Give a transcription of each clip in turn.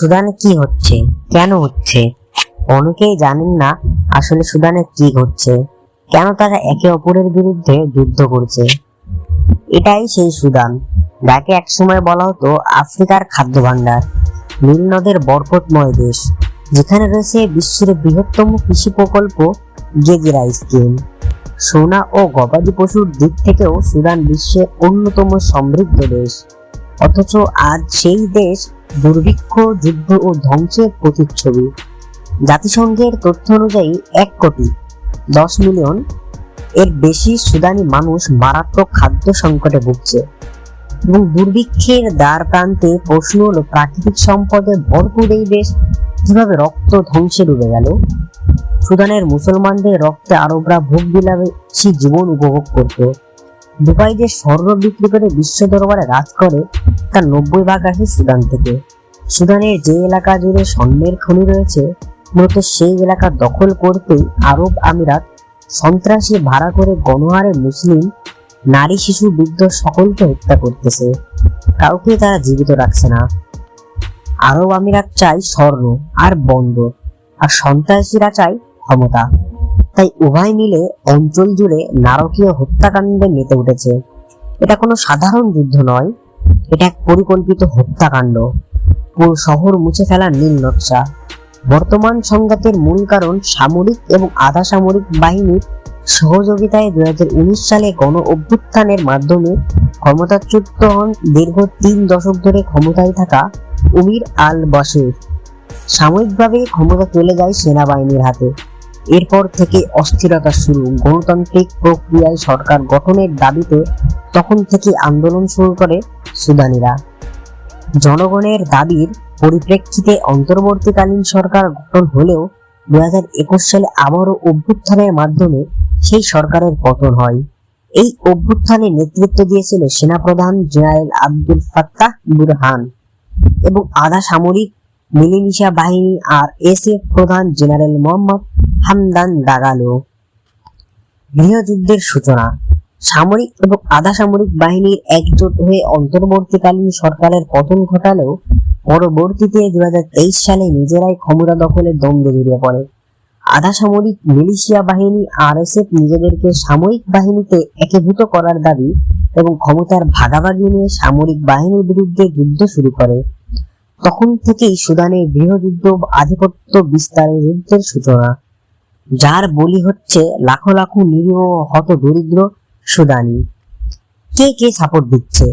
সুদানে কি হচ্ছে? কেন হচ্ছে? অনেকেই জানেন না আসলে সুদানে কি ঘটছে কেন তারা একে অপরের বিরুদ্ধে যুদ্ধ করছে? এটাই সেই সুদান। যাকে একসময় বলা হতো আফ্রিকার খাদ্য ভাণ্ডার নীল নদের বরকতময় দেশ। যেখানে রয়েছে বিশ্বের বৃহত্তম কৃষি প্রকল্প গেজিরা স্কিম। সোনা ও গবাদি পশুর দিক থেকেও সুদান বিশ্বের অন্যতম সমৃদ্ধ দেশ। অথচ আজ সেই দেশ দুর্ভিক্ষ, যুদ্ধ ও ধ্বংসের প্রতিচ্ছবি। জাতিসংঘের তথ্য অনুযায়ী এক কোটি, দশ মিলিয়ন এর বেশি সুদানি মানুষ মারাত্মক খাদ্য সংকটে ভুগছে এবং দুর্ভিক্ষের দ্বার প্রান্তে প্রশ্ন হলো, প্রাকৃতিক সম্পদে ভরপুর এই দেশ কীভাবে রক্ত ধ্বংসে ডুবে গেল? সুদানের মুসলমানদের রক্তে আরবরা ভোগ বিলাসী জীবন উপভোগ করত। দুবাই যে স্বর্ণ বিক্রি করে বিশ্ব দরবারে রাজ করে তার নব্বই ভাগ আসে সুদান থেকে। সুদানের যে এলাকা জুড়ে স্বর্ণের খনি রয়েছে, মূলত সেই এলাকা দখল করতেই আরব আমিরাত সন্ত্রাসী ভাড়া করে গণহারে মুসলিম, নারী শিশু, বৃদ্ধ সকলকে হত্যা করতেছে। কাউকে তারা জীবিত রাখছে না। আরব আমিরাত চাই স্বর্ণ আর বন্দর, আর সন্ত্রাসীরা চাই ক্ষমতা। তাই উভয় মিলে অঞ্চল জুড়ে নারকীয় হত্যাকাণ্ডে মেতে উঠেছে। এটা কোনো সাধারণ যুদ্ধ নয়, এটা এক পরিকল্পিত হত্যাকাণ্ড। পুরো শহর মুছে ফেলার নীল নকশা। বর্তমান সংঘাতের মূল কারণ সামরিক এবং আধা সামরিক বাহিনীর সহযোগিতায় দুই হাজার উনিশ সালে গণ অভ্যুত্থানের মাধ্যমে ক্ষমতাচ্যুত হন দীর্ঘ তিন দশক ধরে ক্ষমতায় থাকা উমির আল বশির সাময়িকভাবে ক্ষমতা চলে যায় সেনাবাহিনীর হাতে। এরপর থেকে অস্থিরতা শুরু। গণতান্ত্রিক প্রক্রিয়ায় সরকার গঠনের দাবিতে তখন থেকে আন্দোলন শুরু করে সুদানিরা। জনগণের দাবির পরিপ্রেক্ষিতে অন্তর্বর্তীকালীন সরকার গঠন হলেও দুই হাজার একুশ সালে আবারও অভ্যুত্থানের মাধ্যমে সেই সরকারের পতন হয়। এই অভ্যুত্থানে নেতৃত্ব দিয়েছিল সেনাপ্রধান জেনারেল আব্দুল ফাত্তাহ বুরহান এবং আধা সামরিক মিলিমিশা বাহিনী আর এসএফ প্রধান জেনারেল মোহাম্মদ হামদান দাগালো। গৃহযুদ্ধের সূচনা। সামরিক এবং আধা সামরিক বাহিনীর একজোট হয়ে অন্তর্বর্তীকালীন সরকারের পতন ঘটালেও পরবর্তীতে দুই সালে নিজেরাই ক্ষমতা দখলের দ্বন্দ্ব জড়িয়ে পড়ে। আধা সামরিক মিলিশিয়া বাহিনী আরএসএফ নিজেদেরকে সামরিক বাহিনীতে একীভূত করার দাবি এবং ক্ষমতার ভাগাভাগি নিয়ে সামরিক বাহিনীর বিরুদ্ধে যুদ্ধ শুরু করে। তখন থেকেই সুদানে গৃহযুদ্ধ আধিপত্য বিস্তারের যুদ্ধের সূচনা। যার বলি হচ্ছে লাখো লাখো নিরীহ হত দরিদ্র সুদানি। কে কে সাপোর্ট দিচ্ছে?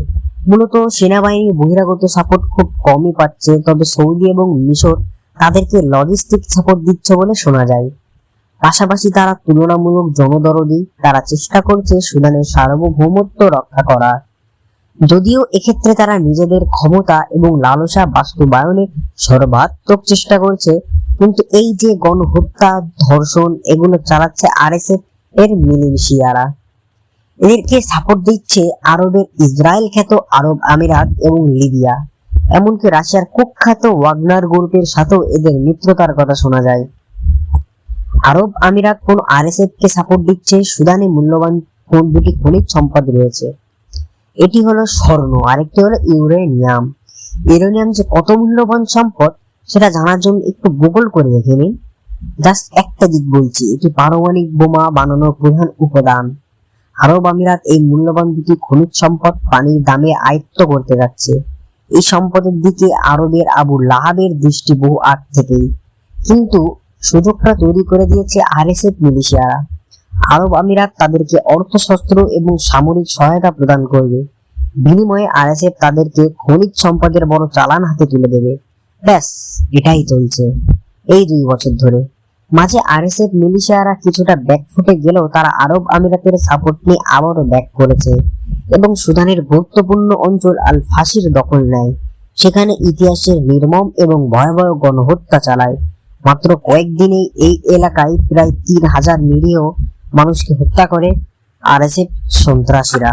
মূলত সেনাবাহিনী বহিরাগত সাপোর্ট খুব কমই পাচ্ছে, তবে সৌদি এবং মিশর তাদেরকে লজিস্টিক সাপোর্ট দিচ্ছে বলে শোনা যায়। পাশাপাশি তারা তুলনামূলক জনদরদি, তারা চেষ্টা করছে সুদানের সার্বভৌমত্ব রক্ষা করার যদিও এক্ষেত্রে তারা নিজেদের ক্ষমতা এবং লালসা বাস্তবায়নে সর্বাত্মক চেষ্টা করছে কিন্তু এই যে গণহত্যা, ধর্ষণ এগুলো চালাচ্ছে আরএসএফ এর মিলিশিয়ারা। এদেরকে সাপোর্ট দিচ্ছে আরবের ইসরায়েল খ্যাত আরব আমিরাত এবং লিবিয়া। এমনকি রাশিয়ার কুখ্যাত ওয়াগনার গ্রুপের সাথেও এদের মিত্রতার কথা শোনা যায়। আরব আমিরাত কোন আরএসএফ কে সাপোর্ট দিচ্ছে? সুদানে মূল্যবান কোন দুটি খনিজ সম্পদ রয়েছে? এটি হলো স্বর্ণ, আরেকটি হলো ইউরেনিয়াম। ইউরেনিয়াম যে কত মূল্যবান সম্পদ সেটা জানার জন্য একটু গুগল করে দেখে নিন। জাস্ট একটা দিক বলছি, এটি পারমাণবিক বোমা বানানোর প্রধান উপাদান। আরব আমিরাত এই মূল্যবান দুটি খনিজ সম্পদ পানির দামে আয়ত্ত করতে যাচ্ছে। এই সম্পদের দিকে আরবের আবু লাহাবের দৃষ্টি বহু আগ থেকেই। কিন্তু সুযোগটা তৈরি করে দিয়েছে আরএসএফ মিলিশিয়ারা। আরব আমিরাত তাদেরকে অর্থশস্ত্র এবং সামরিক সহায়তা প্রদান করবে। বিনিময়ে আরএসএফ তাদেরকে খনিজ সম্পদের বড় চালান হাতে তুলে দেবে। ব্যাস, এটাই চলছে। এই দুই বছর ধরে। মাঝে আরএসএফ, মিলিশিয়ারা কিছুটা ব্যাকফুটে গেলেও তারা আরব আমিরাতের সাপোর্ট নিয়ে আবারও ব্যাক করেছে এবং সুদানের গুরুত্বপূর্ণ অঞ্চল আল ফাসির দখল নেয়। সেখানে ইতিহাসের নির্মম এবং ভয়াবহ গণহত্যা চালায়। মাত্র কয়েকদিনেই এই এলাকায় প্রায় তিন হাজার নিরীহ মানুষকে হত্যা করে আরএসএফ সন্ত্রাসীরা।